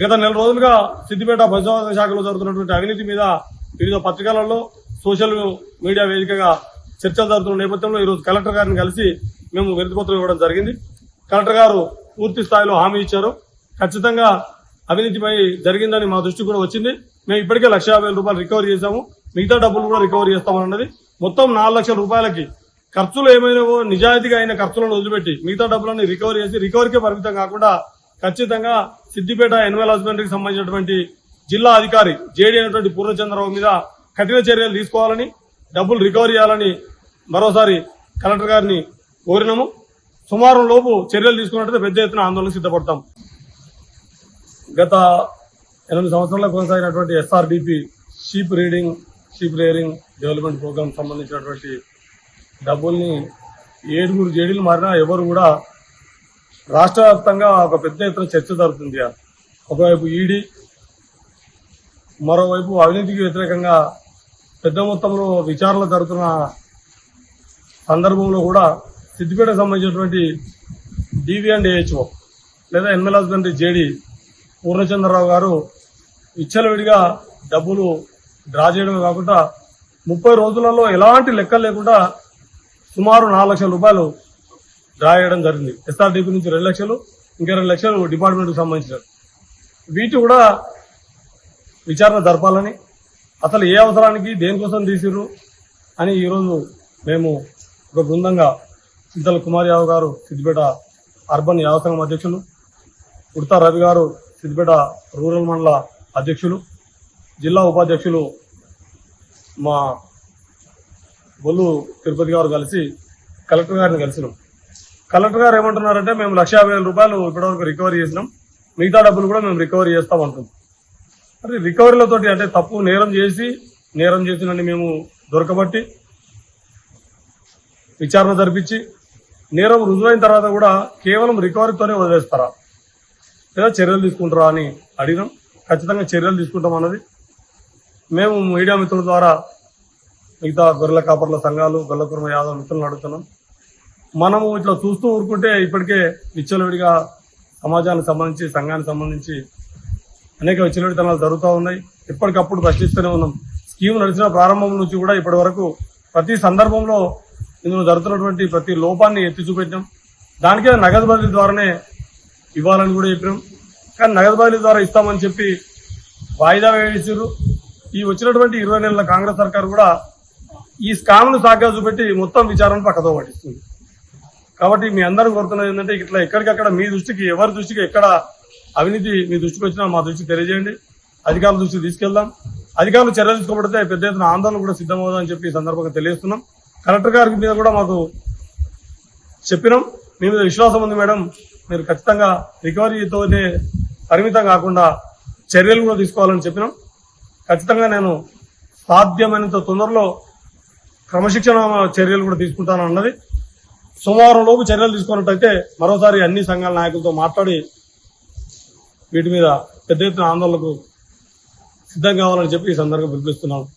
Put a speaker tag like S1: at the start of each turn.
S1: గత నెల రోజులుగా సిద్దిపేట పశుసంవర్ధక శాఖలో జరుగుతున్నటువంటి అవినీతి మీద వివిధ పత్రికలలో సోషల్ మీడియా వేదికగా చర్చలు జరుగుతున్న నేపథ్యంలో ఈరోజు కలెక్టర్ గారిని కలిసి మేము వినతిపత్రం ఇవ్వడం జరిగింది. కలెక్టర్ గారు పూర్తి స్థాయిలో హామీ ఇచ్చారు. ఖచ్చితంగా అవినీతిపై జరిగిందని మా దృష్టి కూడా వచ్చింది. మేము ఇప్పటికే లక్ష వేల రూపాయలు రికవరీ చేశాము. మిగతా డబ్బులు కూడా రికవరీ చేస్తామన్నది మొత్తం నాలుగు లక్షల రూపాయలకి ఖర్చులు ఏమైనావో నిజాయితీగా అయిన ఖర్చులను వదిలిపెట్టి మిగతా డబ్బులను రికవరీ చేసి రికవరీకే పరిమితం కాకుండా ఖచ్చితంగా సిద్దిపేట ఎనిమల్ హస్బెండరీకి సంబంధించినటువంటి జిల్లా అధికారి జేడీ అయినటువంటి పూర్ణచంద్రరావు మీద కఠిన చర్యలు తీసుకోవాలని డబ్బులు రికవరీ చేయాలని మరోసారి కలెక్టర్ గారిని కోరినాము. సుమారు లోపు చర్యలు తీసుకున్నట్లయితే పెద్ద ఎత్తున ఆందోళన సిద్ధపడతాం. గత ఎనిమిది సంవత్సరాలకు కొనసాగినటువంటి SRDP sheep rearing sheep rearing development programme సంబంధించినటువంటి డబ్బుల్ని ఏడుగురు జేడీలు మారినా ఎవరు కూడా రాష్ట్ర వ్యాప్తంగా ఒక పెద్ద ఎత్తున చర్చ జరుగుతుంది ఒకవైపు ఈడీ మరోవైపు అవినీతికి వ్యతిరేకంగా పెద్ద మొత్తంలో విచారణ జరుగుతున్న సందర్భంలో కూడా సిద్దిపేట సంబంధించినటువంటి డివి అండ్ ఏహెచ్ఓ లేదా ఎన్ఎల్ హస్బెండరీ జేడి పూర్ణచంద్రరావు గారు విచ్చలవిడిగా డబ్బులు డ్రా చేయడమే కాకుండా ముప్పై రోజులలో ఎలాంటి లెక్కలు లేకుండా సుమారు నాలుగు లక్షల రూపాయలు డ్రా చేయడం జరిగింది. ఎస్ఆర్డీపీ నుంచి రెండు లక్షలు ఇంకా రెండు లక్షలు డిపార్ట్మెంట్కి సంబంధించిన వీటి కూడా విచారణ జరపాలని అసలు ఏ అవసరానికి దేనికోసం తీసిర్రు అని ఈరోజు మేము ఒక బృందంగా చింతల కుమార్ యాదవ్ గారు సిద్దిపేట అర్బన్ యాదవ సంఘం అధ్యక్షులు ఉడతా రవి గారు సిద్దిపేట రూరల్ మండల అధ్యక్షులు జిల్లా ఉపాధ్యక్షులు మా బొల్లు తిరుపతి గారు కలిసి కలెక్టర్ గారిని కలిసినాం. కలెక్టర్ గారు ఏమంటున్నారంటే మేము లక్ష యాభై వేల రూపాయలు ఇప్పటివరకు రికవరీ చేసినాం. మిగతా డబ్బులు కూడా మేము రికవరీ చేస్తాం అంటున్నాం. మరి రికవరీలతోటి అంటే తప్పు నేరం చేసి నేరం చేసినని మేము దొరకబట్టి విచారణ జరిపించి నేరం రుజువైన తర్వాత కూడా కేవలం రికవరీతోనే వదిలేస్తారా? లేదా చర్యలు తీసుకుంటారా అని అడిగినాం. ఖచ్చితంగా చర్యలు తీసుకుంటాం అన్నది. మేము మీడియా మిత్రుల ద్వారా మిగతా గొర్రెల కాపర్ల సంఘాలు గొల్లకుర్మ యాదవ్ మిత్రులను అడుగుతున్నాం. మనము ఇట్లా చూస్తూ ఊరుకుంటే ఇప్పటికే విచ్చలవిడిగా సమాజానికి సంబంధించి సంఘానికి సంబంధించి అనేక విచ్చలవిడితనాలు జరుగుతూ ఉన్నాయి. ఎప్పటికప్పుడు ప్రశ్నిస్తూనే ఉన్నాం. స్కీమ్ నడిచిన ప్రారంభం నుంచి కూడా ఇప్పటి వరకు ప్రతి సందర్భంలో ఇందులో జరుగుతున్నటువంటి ప్రతి లోపాన్ని ఎత్తి చూపెట్టాం. దానికే నగదు బదిలీ ద్వారానే ఇవ్వాలని కూడా చెప్పినాం కానీ నగదు బదిలీ ద్వారా ఇస్తామని చెప్పి వాయిదా వేయించారు ఈ వచ్చినటువంటి ఇరవై నెలల కాంగ్రెస్ సర్కార్ కూడా ఈ స్కామ్ను సాగ్గా చూపెట్టి మొత్తం విచారణ పక్కతో పట్టిస్తుంది. కాబట్టి మీ అందరూ కోరుతున్నది ఏంటంటే ఇట్లా ఎక్కడికక్కడ మీ దృష్టికి ఎవరి దృష్టికి ఎక్కడ అవినీతి మీ దృష్టికి వచ్చినా మా దృష్టికి తెలియజేయండి. అధికారుల దృష్టికి తీసుకెళ్దాం. అధికారులు చర్యలు తీసుకోబడితే పెద్ద ఎత్తున ఆందోళన కూడా సిద్ధమవుదని చెప్పి ఈ సందర్భంగా తెలియజేస్తున్నాం. కలెక్టర్ గారి మీద కూడా మాకు చెప్పినాం. మీ మీద విశ్వాసం ఉంది మేడం. మీరు ఖచ్చితంగా రికవరీతోనే పరిమితం కాకుండా చర్యలు కూడా తీసుకోవాలని చెప్పినాం. ఖచ్చితంగా నేను సాధ్యమైనంత తొందరలో క్రమశిక్షణ చర్యలు కూడా తీసుకుంటాను అన్నది సోమవారం లోపు చర్యలు తీసుకున్నట్టయితే మరోసారి అన్ని సంఘాల నాయకులతో మాట్లాడి వీటి మీద పెద్ద ఎత్తున ఆందోళనకు సిద్ధం కావాలని చెప్పి ఈ సందర్భంగా పిలిపిస్తున్నాను